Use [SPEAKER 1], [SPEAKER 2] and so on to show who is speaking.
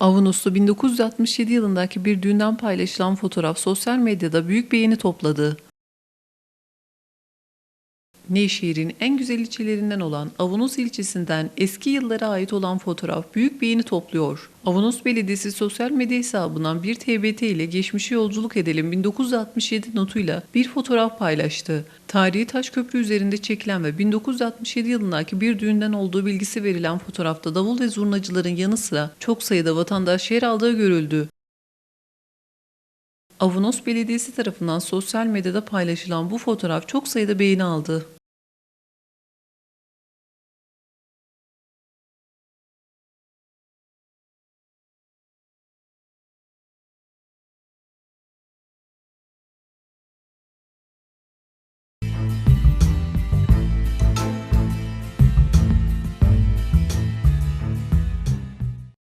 [SPEAKER 1] Avunus'ta 1967 yılındaki bir düğünden paylaşılan fotoğraf sosyal medyada büyük beğeni topladı. Nevşehir'in en güzel ilçelerinden olan Avanos ilçesinden eski yıllara ait olan fotoğraf büyük beğeni topluyor. Avanos Belediyesi sosyal medya hesabından bir TBT ile geçmişe yolculuk edelim 1967 notuyla bir fotoğraf paylaştı. Tarihi taş köprü üzerinde çekilen ve 1967 yılındaki bir düğünden olduğu bilgisi verilen fotoğrafta davul ve zurnacıların yanı sıra çok sayıda vatandaş yer aldığı görüldü. Avanos Belediyesi tarafından sosyal medyada paylaşılan bu fotoğraf çok sayıda beğeni aldı.